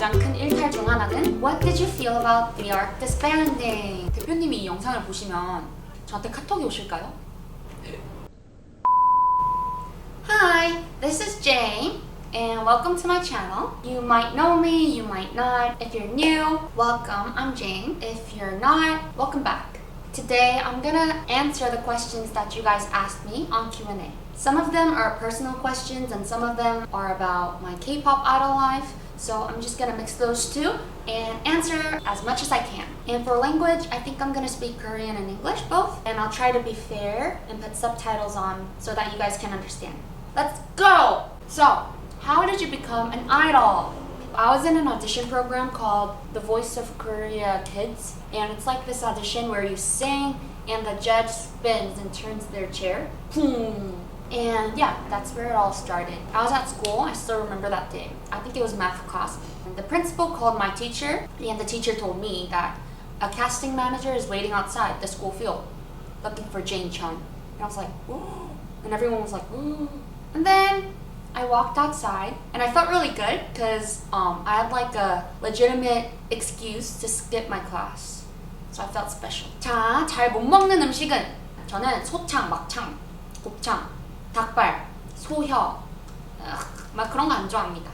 가장 큰 일탈 중 하나는 What did you feel about the ARC disbanding? 대표님이 이 영상을 보시면 저한테 카톡이 오실까요? Hi, this is Jane, and welcome to my channel. You might know me, you might not. If you're new, welcome, I'm Jane. If you're not, welcome back. Today, I'm gonna answer the questions that you guys asked me on Q&A. Some of them are personal questions, and some of them are about my K-pop idol life. so I'm just gonna mix those two and answer as much as I can. And for language, I think I'm gonna speak Korean and English both, and I'll try to be fair and put subtitles on so that you guys can understand. Let's go! So, how did you become an idol? I was in an audition program called The Voice of Korea Kids, and it's like this audition where you sing and the judge spins and turns their chair. Boom! And yeah, that's where it all started. I was at school, I still remember that day. I think it was math class. And the principal called my teacher, and the teacher told me that a casting manager is waiting outside the school field looking for Jane Chung. And I was like, whoa. And everyone was like, whoa. And then I walked outside and I felt really good because um, I had like a legitimate excuse to skip my class. So I felt special. 자, 잘 못 먹는 음식은 저는 소창, 막창, 곱창, 닭발, 소혀, 막 그런 거 안 좋아합니다.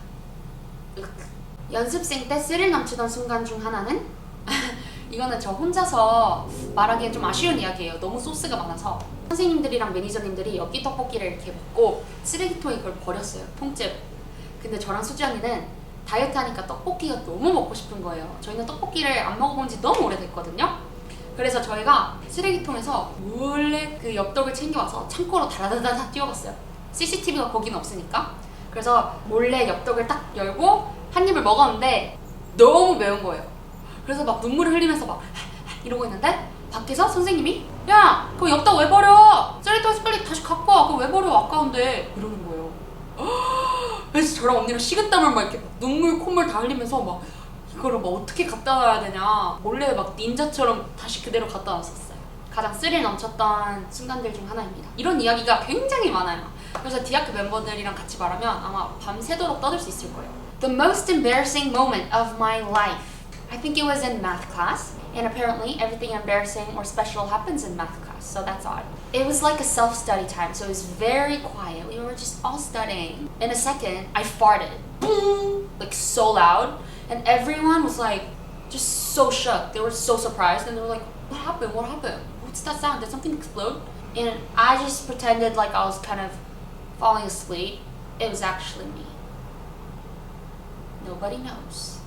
연습생 때 스릴 넘치던 순간 중 하나는 이거는 저 혼자서 말하기엔 좀 아쉬운 이야기예요. 너무 소스가 많아서 선생님들이랑 매니저님들이 엽기 떡볶이를 이렇게 먹고 쓰레기통에 그걸 버렸어요. 통째로. 근데 저랑 수지 언니는 다이어트 하니까 떡볶이가 너무 먹고 싶은 거예요. 저희는 떡볶이를 안 먹어본 지 너무 오래됐거든요. 그래서 저희가 쓰레기통에서 몰래 그 엽떡을 챙겨와서 창고로 다다다다 뛰어갔어요. CCTV가 거기는 없으니까. 그래서 몰래 엽떡을 딱 열고 한 입을 먹었는데 너무 매운 거예요. 그래서 막 눈물을 흘리면서 막 이러고 있는데 밖에서 선생님이 야 그거 엽떡 왜 버려? 쓰레기통에서 빨리 다시 갖고 와. 그거 왜 버려? 아까운데 이러는 거예요. 그래서 저랑 언니랑 식은땀을 막 이렇게 눈물 콧물 다 흘리면서 막 이거를 막 어떻게 갖다 놔야 되냐 몰래 막 닌자처럼 다시 그대로 갖다 놨었어요. 가장 스릴 넘쳤던 순간들 중 하나입니다. 이런 이야기가 굉장히 많아요. 그래서 디아크 멤버들이랑 같이 말하면 아마 밤새도록 떠들 수 있을 거예요. The most embarrassing moment of my life. I think it was in math class. And apparently, everything embarrassing or special happens in math class, so that's odd. It was like a self study time, so it was very quiet. We were just all studying. In a second, I farted. Boom! Like so loud. And everyone was like, just so shook. They were so surprised, and they were like, What happened? What happened? What's that sound? Did something explode? And I just pretended like I was kind of falling asleep. It was actually me. Nobody knows.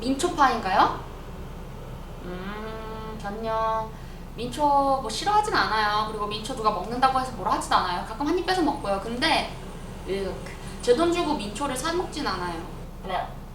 민초파인가요? 음, 전혀 민초 뭐 싫어하진 않아요. 그리고 민초 누가 먹는다고 해서 뭐라 하진 않아요. 가끔 한입 뺏어 먹고요. 근데 제돈 주고 민초를 사 먹진 않아요.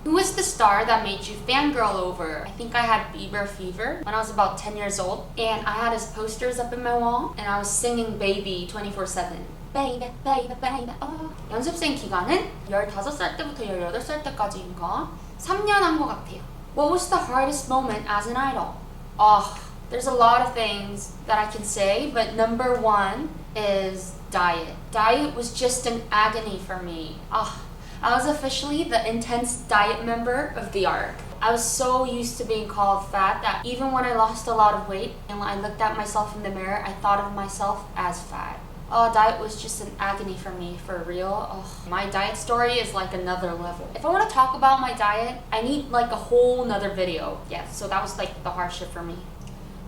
Who is the star that made you fangirl over? I think I had Bieber fever when I was about 10 years old, and I had his posters up in my wall, and I was singing Baby 24/7. Baby, baby, baby. Oh. 연습생 기간은 15살 때부터 18살 때까지인가 3년 한 것 같아요. What was the hardest moment as an idol? Oh, there's a lot of things that I can say, but number one is diet. Diet was just an agony for me. Ah, I was officially the intense diet member of the ARC. I was so used to being called fat that even when I lost a lot of weight and I looked at myself in the mirror, I thought of myself as fat. Oh, diet was just an agony for me, for real. Oh, my diet story is like another level. If I want to talk about my diet, I need like a whole nother video. Yeah, so that was like the hardship for me.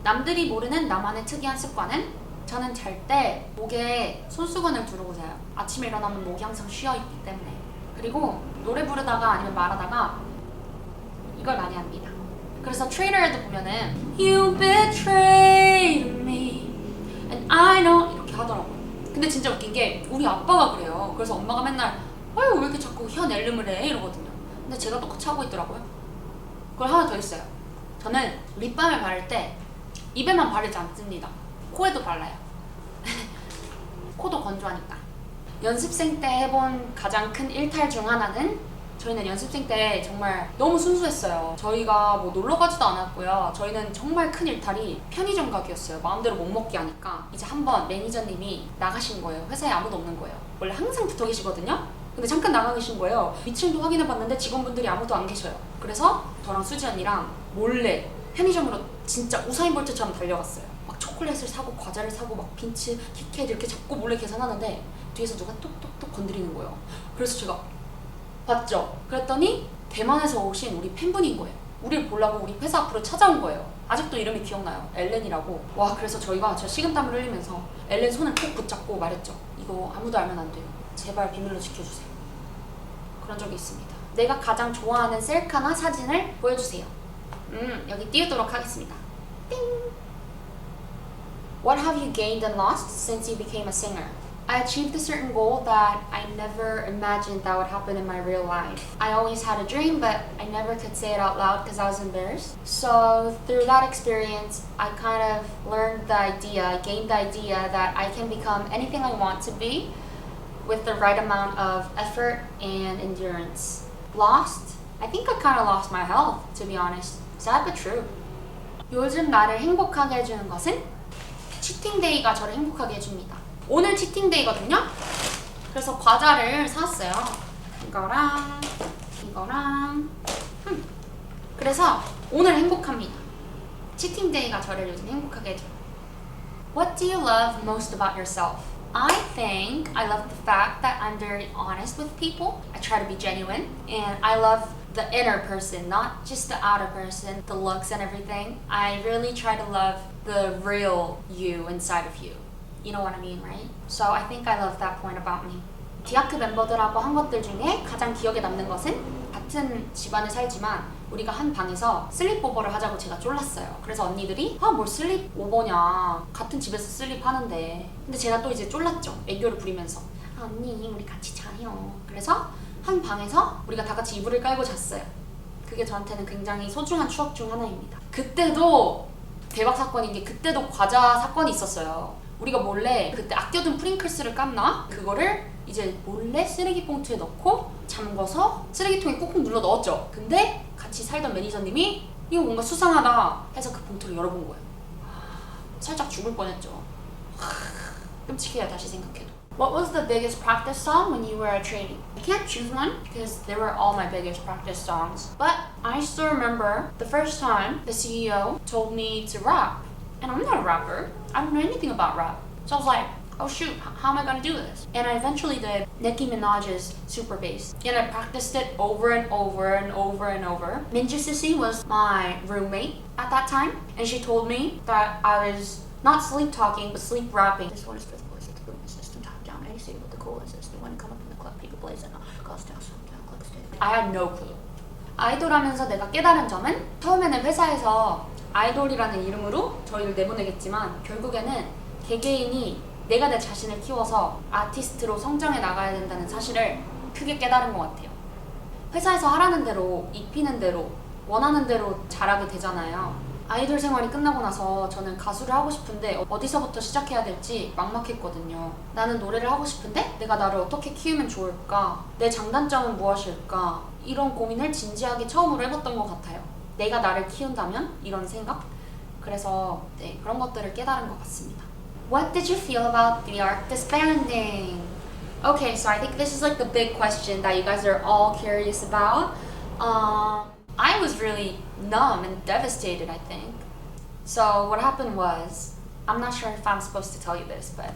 남들이 모르는 나만의 특이한 습관은 저는 잘 때 목에 손수건을 두르고 자요. 아침에 일어나면 목이 항상 쉬어 있기 때문에. 그리고 노래 부르다가 아니면 말하다가 이걸 많이 합니다. 그래서 트레이너에도 보면은 You betrayed me and I know 이렇게 하더라고요. 근데 진짜 웃긴 게 우리 아빠가 그래요. 그래서 엄마가 맨날 아유 왜 이렇게 자꾸 혀 낼름을 해 이러거든요. 근데 제가 똑같이 하고 있더라고요. 그걸 하나 더 있어요. 저는 립밤을 바를 때 입에만 바르지 않습니다. 코에도 발라요. 코도 건조하니까. 연습생 때 해본 가장 큰 일탈 중 하나는 저희는 연습생 때 정말 너무 순수했어요. 저희가 뭐 놀러 가지도 않았고요. 저희는 정말 큰 일탈이 편의점 가기였어요. 마음대로 못 먹게 하니까. 이제 한번 매니저님이 나가신 거예요. 회사에 아무도 없는 거예요. 원래 항상 붙어 계시거든요. 근데 잠깐 나가 계신 거예요. 위층도 확인해 봤는데 직원분들이 아무도 안 계셔요. 그래서 저랑 수지 언니랑 몰래 편의점으로 진짜 우사인 볼트처럼 달려갔어요. 막 초콜릿을 사고 과자를 사고 막 빈츠, 키캣 이렇게 잡고 몰래 계산하는데 뒤에서 누가 똑똑똑 건드리는 거예요. 그래서 제가 봤죠. 그랬더니 대만에서 오신 우리 팬분인 거예요. 우리를 보려고 우리 회사 앞으로 찾아온 거예요. 아직도 이름이 기억나요. 엘렌이라고. 와 그래서 저희가 제가 식은땀을 흘리면서 엘렌 손을 꼭 붙잡고 말했죠. 이거 아무도 알면 안 돼요. 제발 비밀로 지켜주세요. 그런 적이 있습니다. 내가 가장 좋아하는 셀카나 사진을 보여주세요. 음 여기 띄우도록 하겠습니다. 띵. What have you gained and lost since you became a singer? I achieved a certain goal that I never imagined that would happen in my real life. I always had a dream, but I never could say it out loud because I was embarrassed. So, through that experience, I kind of learned the idea, I gained the idea that I can become anything I want to be with the right amount of effort and endurance. Lost? I think I kind of lost my health, to be honest. Sad but true. 요즘 나를 행복하게 해주는 것은 치팅데이가 저를 행복하게 해줍니다. 오늘 치팅데이거든요. 그래서 과자를 샀어요. 이거랑 이거랑. 음. 그래서 오늘 행복합니다. 치팅데이가 저를 요즘 행복하게 해줘요. What do you love most about yourself? I think I love the fact that I'm very honest with people. I try to be genuine. And I love the inner person, not just the outer person, the looks and everything. I really try to love the real you inside of you. You know what I mean, right? So I think I love that point about me. 디아크 멤버들하고 한 것들 중에 가장 기억에 남는 것은 같은 집안에 살지만 우리가 한 방에서 슬립오버를 하자고 제가 쫄랐어요. 그래서 언니들이 아 뭘 슬립오버냐 같은 집에서 슬립하는데 근데 제가 또 이제 쫄랐죠. 애교를 부리면서 아, 언니 우리 같이 자요. 그래서 한 방에서 우리가 다 같이 이불을 깔고 잤어요. 그게 저한테는 굉장히 소중한 추억 중 하나입니다. 그때도 대박 사건인 게 그때도 과자 사건이 있었어요. 우리가 몰래 그때 아껴둔 프링클스를 깠나? 그거를 이제 몰래 쓰레기 봉투에 넣고 잠궈서 쓰레기통에 꾹꾹 눌러 넣었죠. 근데 같이 살던 매니저님이 이거 뭔가 수상하다 해서 그 봉투를 열어본 거예요. 살짝 죽을 뻔했죠. 끔찍해요 다시 생각해도. What was the biggest practice song when you were a trainee? I can't choose one because they were all my biggest practice songs. But I still remember the first time the CEO told me to rap. And I'm not a rapper. I don't know anything about rap. So I was like, oh shoot, h- how am I gonna do this? And I eventually did Nicki Minaj's Super Bass. And I practiced it over and over and over and over. Minju Sissy was my roommate at that time. And she told me that I was not sleep talking, but sleep rapping. This one is for the voice, it's boom system, top down, AC with the cool system. When you come up in the club, people blazing, goes down, down, clicks down. I had no clue. 아이돌 하면서 내가 깨달은 점은 처음에는 회사에서 아이돌이라는 이름으로 저희를 내보내겠지만 결국에는 개개인이 내가 내 자신을 키워서 아티스트로 성장해 나가야 된다는 사실을 크게 깨달은 것 같아요. 회사에서 하라는 대로 입히는 대로 원하는 대로 잘하게 되잖아요. 아이돌 생활이 끝나고 나서 저는 가수를 하고 싶은데 어디서부터 시작해야 될지 막막했거든요. 나는 노래를 하고 싶은데 내가 나를 어떻게 키우면 좋을까? 내 장단점은 무엇일까? 이런 고민을 진지하게 처음으로 해봤던 것 같아요. 내가 나를 키운다면? 이런 생각? 그래서 네, 그런 것들을 깨달은 것 같습니다. What did you feel about the ARC disbanding? Okay, so I think this is like the big question that you guys are all curious about. Um, I was really numb and devastated, I think. So what happened was, I'm not sure if I'm supposed to tell you this, but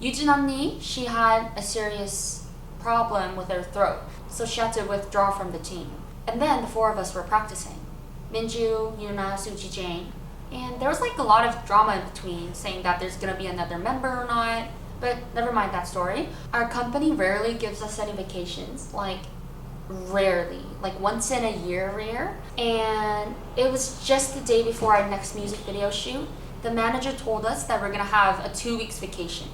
Yujin 언니, she had a serious problem with her throat, so she had to withdraw from the team. And then the four of us were practicing. Minju, Yuna, Suji, Jane. And there was like a lot of drama in between, saying that there's gonna be another member or not. But never mind that story. Our company rarely gives us any vacations. Like rarely, like once in a year rare. And it was just the day before our next music video shoot. The manager told us that we're gonna have a two weeks vacation.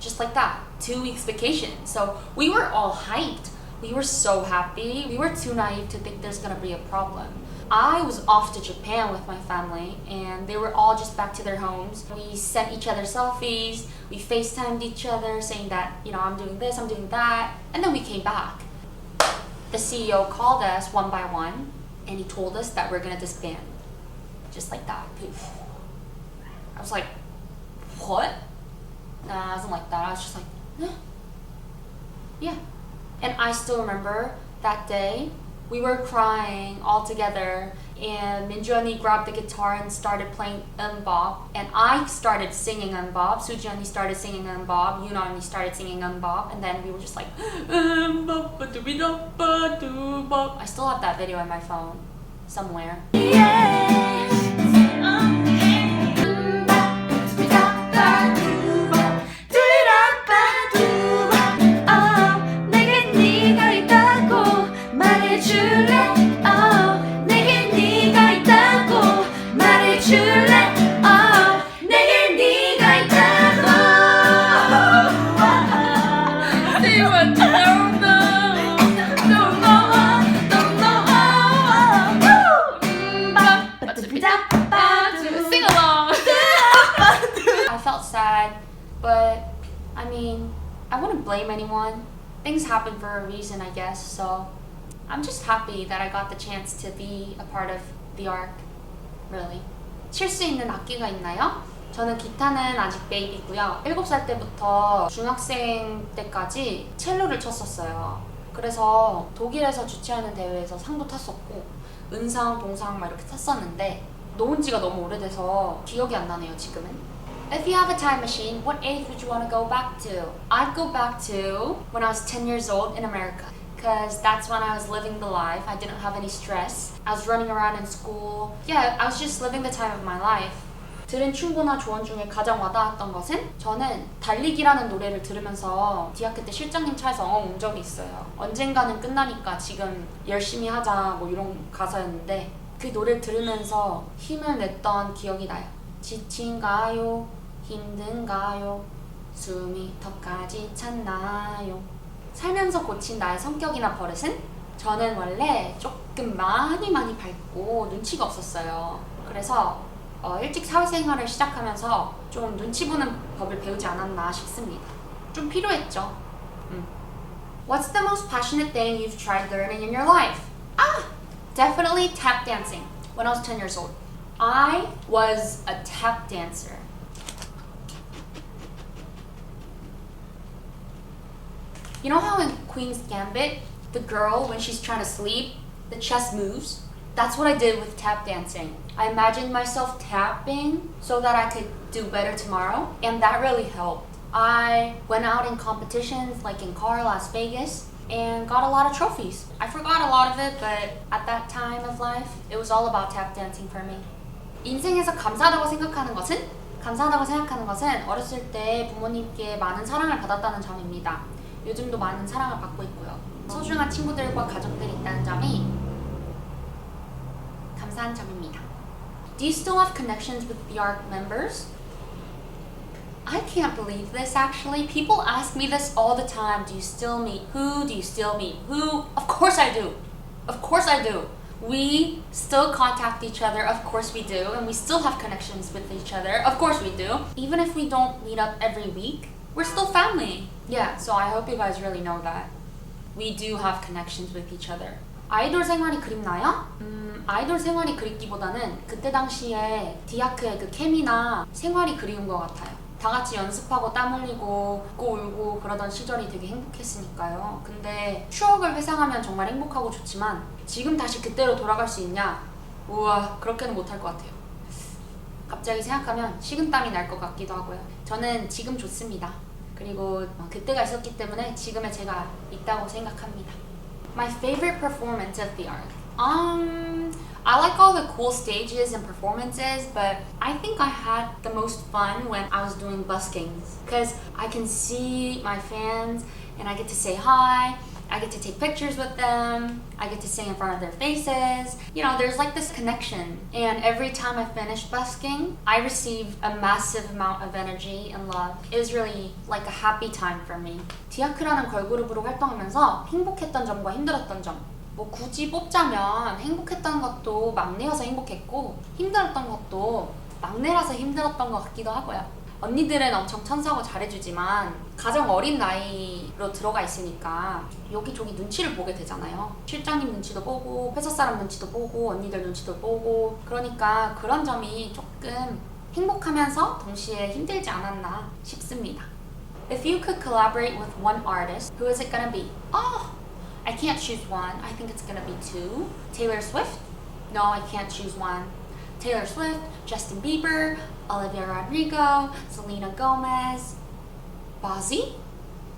Just like that, two weeks vacation. So we were all hyped. We were so happy. We were too naive to think there's gonna be a problem. I was off to Japan with my family, and they were all just back to their homes. We sent each other selfies, we FaceTimed each other saying that, you know, I'm doing this, I'm doing that, and then we came back. The CEO called us one by one, and he told us that we're gonna disband. Just like that, poof. I was like, what? Nah, I wasn't like that. I was just like, eh. yeah. And I still remember that day we were crying all together and Minjuani grabbed the guitar and started playing Unbob and I started singing Unbob. Sujiani started singing Unbob. Yunani started singing Unbob and then we were just like. I still have that video on my phone somewhere. 내 Sad, but I mean, I wouldn't blame anyone. Things happen for a reason, I guess. So I'm just happy that I got the chance to be a part of the arc. Really. 칠 수 있는 악기가 있나요? 저는 기타는 아직 베이비고요. 7살 때부터 중학생 때까지 첼로를 쳤었어요. 그래서 독일에서 주최하는 대회에서 상도 탔었고 은상, 동상 막 이렇게 탔었는데 놓은 지가 너무 오래돼서 기억이 안 나네요, 지금은. If you have a time machine, what age would you want to go back to? I'd go back to when I was 10 years old in America. Because that's when I was living the life. I didn't have any stress. I was running around in school. Yeah, I was just living the time of my life. 들은 충고나 조언 중에 가장 와닿았던 것은 저는 달리기라는 노래를 들으면서 대학교 때 실장님 차에서 엉엉 운 적이 있어요. 언젠가는 끝나니까 지금 열심히 하자 뭐 이런 가사였는데 그 노래를 들으면서 힘을 냈던 기억이 나요. 지친가요? 힘든가요? 숨이 턱까지 찼나요? 살면서 고친 나의 성격이나 버릇은? 저는 원래 조금 많이 많이 밝고 눈치가 없었어요. 그래서 어, 일찍 사회생활을 시작하면서 좀 눈치 보는 법을 배우지 않았나 싶습니다. 좀 필요했죠. 음. What's the most passionate thing you've tried learning in your life? Ah, definitely tap dancing. When I was 10 years old, I was a tap dancer. You know how in Queen's Gambit, the girl, when she's trying to sleep, the chest moves? That's what I did with tap dancing. I imagined myself tapping so that I could do better tomorrow, and that really helped. I went out in competitions like in Car Las Vegas and got a lot of trophies. I forgot a lot of it, but at that time of life, it was all about tap dancing for me. 인생에서 감사하다고 생각하는 것은? 감사하다고 생각하는 것은 어렸을 때 부모님께 많은 사랑을 받았다는 점입니다. 요즘도 많은 사랑을 받고 있고요. 소중한 친구들과 가족들이 있다는 점이 감사한 점입니다. Do you still have connections with the ARC members? I can't believe this actually. People ask me this all the time. Do you still meet who? Do you still meet who? Of course I do. Of course I do. We still contact each other, of course we do, and we still have connections with each other, of course we do. Even if we don't meet up every week, we're still family. Yeah, so I hope you guys really know that. We do have connections with each other. 아이돌 생활이 그립나요? 음, 아이돌 생활이 그립기보다는 그때 당시에 디아크의 그 케미나 생활이 그리운 것 같아요. 다 같이 연습하고 땀 흘리고 웃고 울고 그러던 시절이 되게 행복했으니까요. 근데 추억을 회상하면 정말 행복하고 좋지만 지금 다시 그때로 돌아갈 수 있냐? 우와, 그렇게는 못할 것 같아요. 갑자기 생각하면 식은땀이 날 것 같기도 하고요. 저는 지금 좋습니다. 그리고 어, 그때가 있었기 때문에 지금의 제가 있다고 생각합니다. My favorite performance of the arc. Um, I like all the cool stages and performances, but I think I had the most fun when I was doing buskings because I can see my fans and I get to say hi. I get to take pictures with them. I get to sing in front of their faces. You know, there's like this connection. And every time I finish busking, I receive a massive amount of energy and love. It was really like a happy time for me. 디아크라는 걸그룹으로 활동하면서 행복했던 점과 힘들었던 점. 뭐 굳이 뽑자면 행복했던 것도 막내여서 행복했고 힘들었던 것도 막내라서 힘들었던 것 같기도 하고요. 언니들은 엄청 천사고 잘해주지만 가장 어린 나이로 들어가 있으니까 여기저기 눈치를 보게 되잖아요. 실장님 눈치도 보고 회사 사람 눈치도 보고 언니들 눈치도 보고 그러니까 그런 점이 조금 행복하면서 동시에 힘들지 않았나 싶습니다. If you could collaborate with one artist, who is it gonna be? Oh, I can't choose one. I think it's gonna be two. Taylor Swift? No, I can't choose one. Taylor Swift, Justin Bieber, Olivia Rodrigo, Selena Gomez, 바지?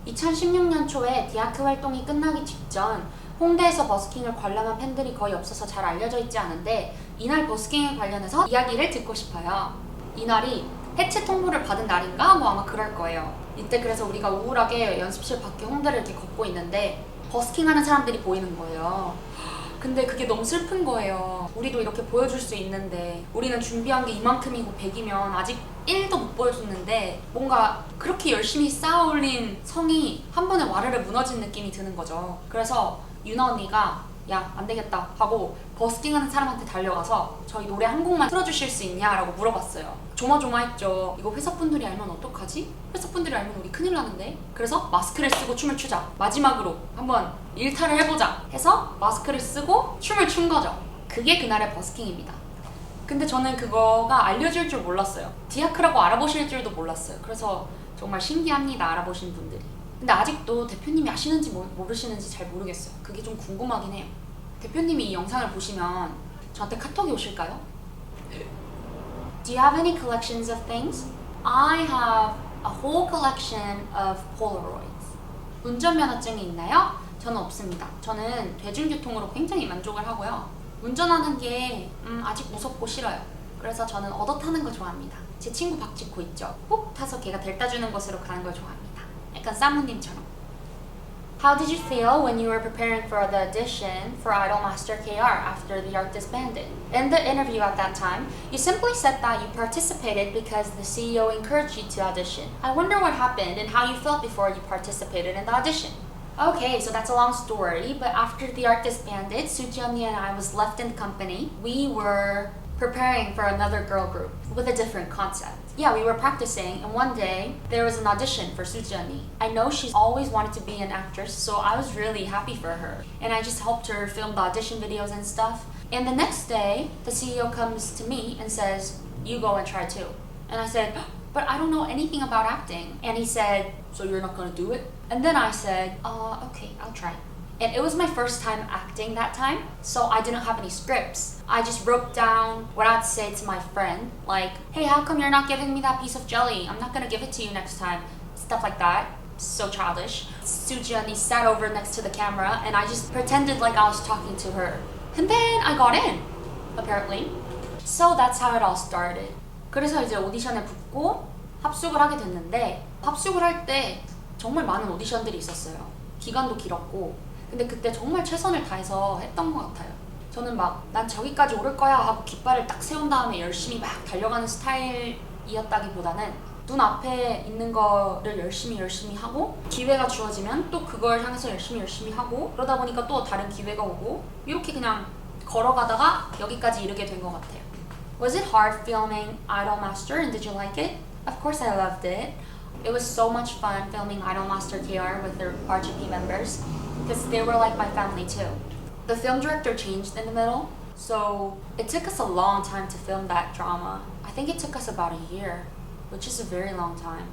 2016년 초에 디아크 활동이 끝나기 직전 홍대에서 버스킹을 관람한 팬들이 거의 없어서 잘 알려져 있지 않은데 이날 버스킹에 관련해서 이야기를 듣고 싶어요. 이날이 해체 통보를 받은 날인가? 뭐 아마 그럴 거예요. 이때 그래서 우리가 우울하게 연습실 밖에 홍대를 이렇게 걷고 있는데 버스킹하는 사람들이 보이는 거예요. 근데 그게 너무 슬픈 거예요. 우리도 이렇게 보여줄 수 있는데 우리는 준비한 게 이만큼이고 100이면 아직 1도 못 보여줬는데 뭔가 그렇게 열심히 쌓아 올린 성이 한 번에 와르르 무너진 느낌이 드는 거죠. 그래서 유나 언니가 야 안 되겠다 하고 버스킹 하는 사람한테 달려가서 저희 노래 한 곡만 틀어주실 수 있냐라고 물어봤어요. 조마조마했죠. 이거 회사분들이 알면 어떡하지? 회사분들이 알면 우리 큰일 나는데. 그래서 마스크를 쓰고 춤을 추자. 마지막으로 한번 일탈을 해보자 해서 마스크를 쓰고 춤을 춘 거죠. 그게 그날의 버스킹입니다. 근데 저는 그거가 알려질 줄 몰랐어요. 디아크라고 알아보실 줄도 몰랐어요. 그래서 정말 신기합니다. 알아보신 분들이. 근데 아직도 대표님이 아시는지 모- 모르시는지 잘 모르겠어요. 그게 좀 궁금하긴 해요. 대표님이 이 영상을 보시면 저한테 카톡이 오실까요? Do you have any collections of things? I have a whole collection of Polaroids. 운전면허증이 있나요? 저는 없습니다. 저는 대중교통으로 굉장히 만족을 하고요. 운전하는 게 음, 아직 무섭고 싫어요. 그래서 저는 얻어 타는 거 좋아합니다. 제 친구 박지코 있죠? 꼭 타서 걔가 델다 주는 곳으로 가는 걸 좋아합니다. 약간 사모님처럼. How did you feel when you were preparing for the audition for Idolmaster KR after the art disbanded? In the interview at that time, you simply said that you participated because the CEO encouraged you to audition. I wonder what happened and how you felt before you participated in the audition. Okay, so that's a long story, but after the art disbanded, Sujeonmi and I was left in the company. We were preparing for another girl group with a different concept. Yeah, we were practicing, and one day there was an audition for Sujeonmi. I know she's always wanted to be an actress, so I was really happy for her. And I just helped her film the audition videos and stuff. And the next day, the CEO comes to me and says, You go and try too. And I said, But I don't know anything about acting. And he said, So you're not gonna do it? And then I said, Uh, okay, I'll try. And it was my first time acting that time, so I didn't have any scripts. I just wrote down what I'd say to my friend, like, hey, how come you're not giving me that piece of jelly? I'm not gonna give it to you next time. Stuff like that. So childish. Sujiani sat over next to the camera, and I just pretended like I was talking to her. And then I got in, apparently. So that's how it all started. 그래서 이제 오디션에 붙고 합숙을 하게 됐는데 합숙을 할 때 정말 많은 오디션들이 있었어요. 기간도 길었고 근데 그때 정말 최선을 다해서 했던 것 같아요. 저는 막 난 저기까지 오를 거야 하고 깃발을 딱 세운 다음에 열심히 막 달려가는 스타일이었다기보다는 눈앞에 있는 거를 열심히 열심히 하고 기회가 주어지면 또 그걸 향해서 열심히 열심히 하고 그러다 보니까 또 다른 기회가 오고 이렇게 그냥 걸어가다가 여기까지 이르게 된 것 같아요. Was it hard filming Idolmaster and did you like it? Of course I loved it. It was so much fun filming Idolmaster KR with the RGP members because they were like my family too. The film director changed in the middle, so it took us a long time to film that drama. I think it took us about a year, which is a very long time.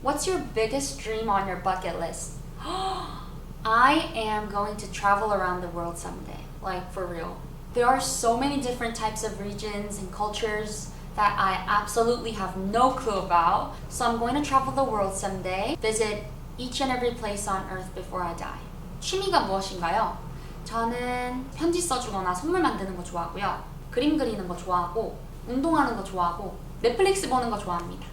What's your biggest dream on your bucket list? I am going to travel around the world someday, like for real. There are so many different types of regions and cultures that I absolutely have no clue about. So I'm going to travel the world someday, visit each and every place on earth before I die. 취미가 무엇인가요? 저는 편지 써주거나 선물 만드는 거 좋아하고요. 그림 그리는 거 좋아하고, 운동하는 거 좋아하고, 넷플릭스 보는 거 좋아합니다.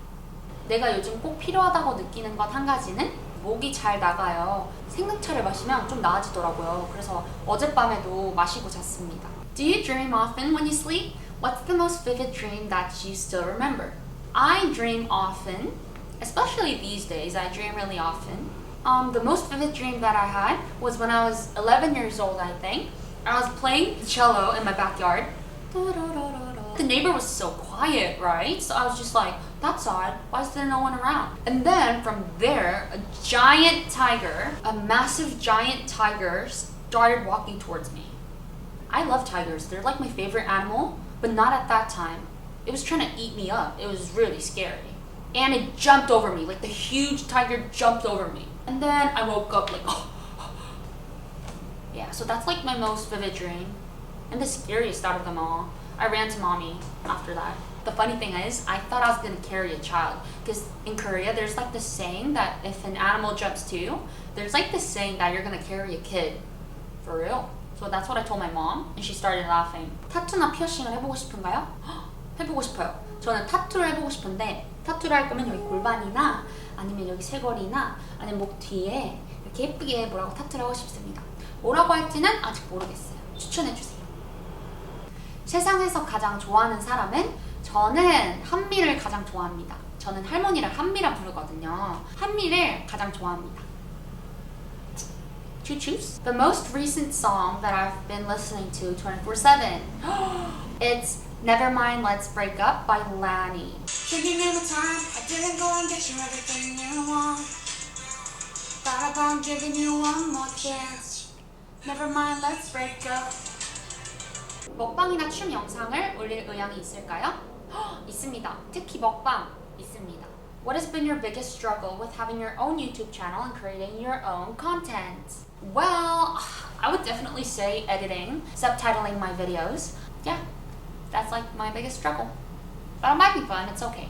내가 요즘 꼭 필요하다고 느끼는 것 한 가지는 목이 잘 나가요. 생강차를 마시면 좀 나아지더라고요. 그래서 어젯밤에도 마시고 잤습니다. Do you dream often when you sleep? What's the most vivid dream that you still remember? I dream often, especially these days. I dream really often. Um, the most vivid dream that I had was when I was 11 years old, I think. I was playing the cello in my backyard. The neighbor was so quiet, right? So I was just like, that's odd. Why is there no one around? And then from there, a giant tiger, a massive giant tiger, started walking towards me. I love tigers. They're like my favorite animal, but not at that time. It was trying to eat me up. It was really scary. and it jumped over me. Like the huge tiger jumped over me. And then I woke up like, oh. yeah, so that's like my most vivid dream. And the scariest out of them all. I ran to mommy after that. The funny thing is, I thought I was gonna carry a child. Because in Korea, there's like this saying that if an animal jumps to you, there's like this saying that you're gonna carry a kid. For real. So that's what I told my mom, and she started laughing. 타투나 피어싱을 해보고 싶은가요? 헉, 해보고 싶어요. 저는 타투를 해보고 싶은데 타투를 할 거면 여기 골반이나 아니면 여기 쇄골이나 아니면 목 뒤에 이렇게 예쁘게 뭐라고 타투를 하고 싶습니다. 뭐라고 할지는 아직 모르겠어요. 추천해주세요. 세상에서 가장 좋아하는 사람은 저는 한미를 가장 좋아합니다. 저는 할머니를 한미라 부르거든요. 한미를 가장 좋아합니다. To choose the most recent song that I've been listening to 24/7. it's Never Mind Let's Break Up by Lani. Taking in the time, I didn't go and get you everything you want. Thought about giving you one more chance. Never mind, let's break up. 먹방이나 춤 영상을 올릴 의향이 있을까요? 헉, 있습니다. 특히 먹방 있습니다. What has been your biggest struggle with having your own YouTube channel and creating your own content? Well, I would definitely say editing, subtitling my videos. Yeah, that's like my biggest struggle. But it might be fun, it's okay.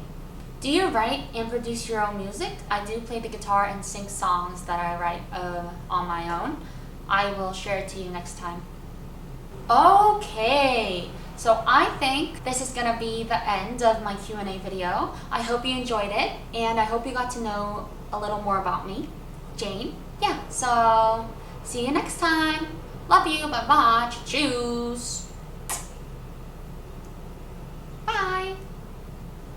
Do you write and produce your own music? I do play the guitar and sing songs that I write uh, on my own. I will share it to you next time. Okay, so I think this is going to be the end of my Q&A video. I hope you enjoyed it and I hope you got to know a little more about me, Jane. Yeah, so see you next time. Love you. Bye-bye. Cheers. Bye.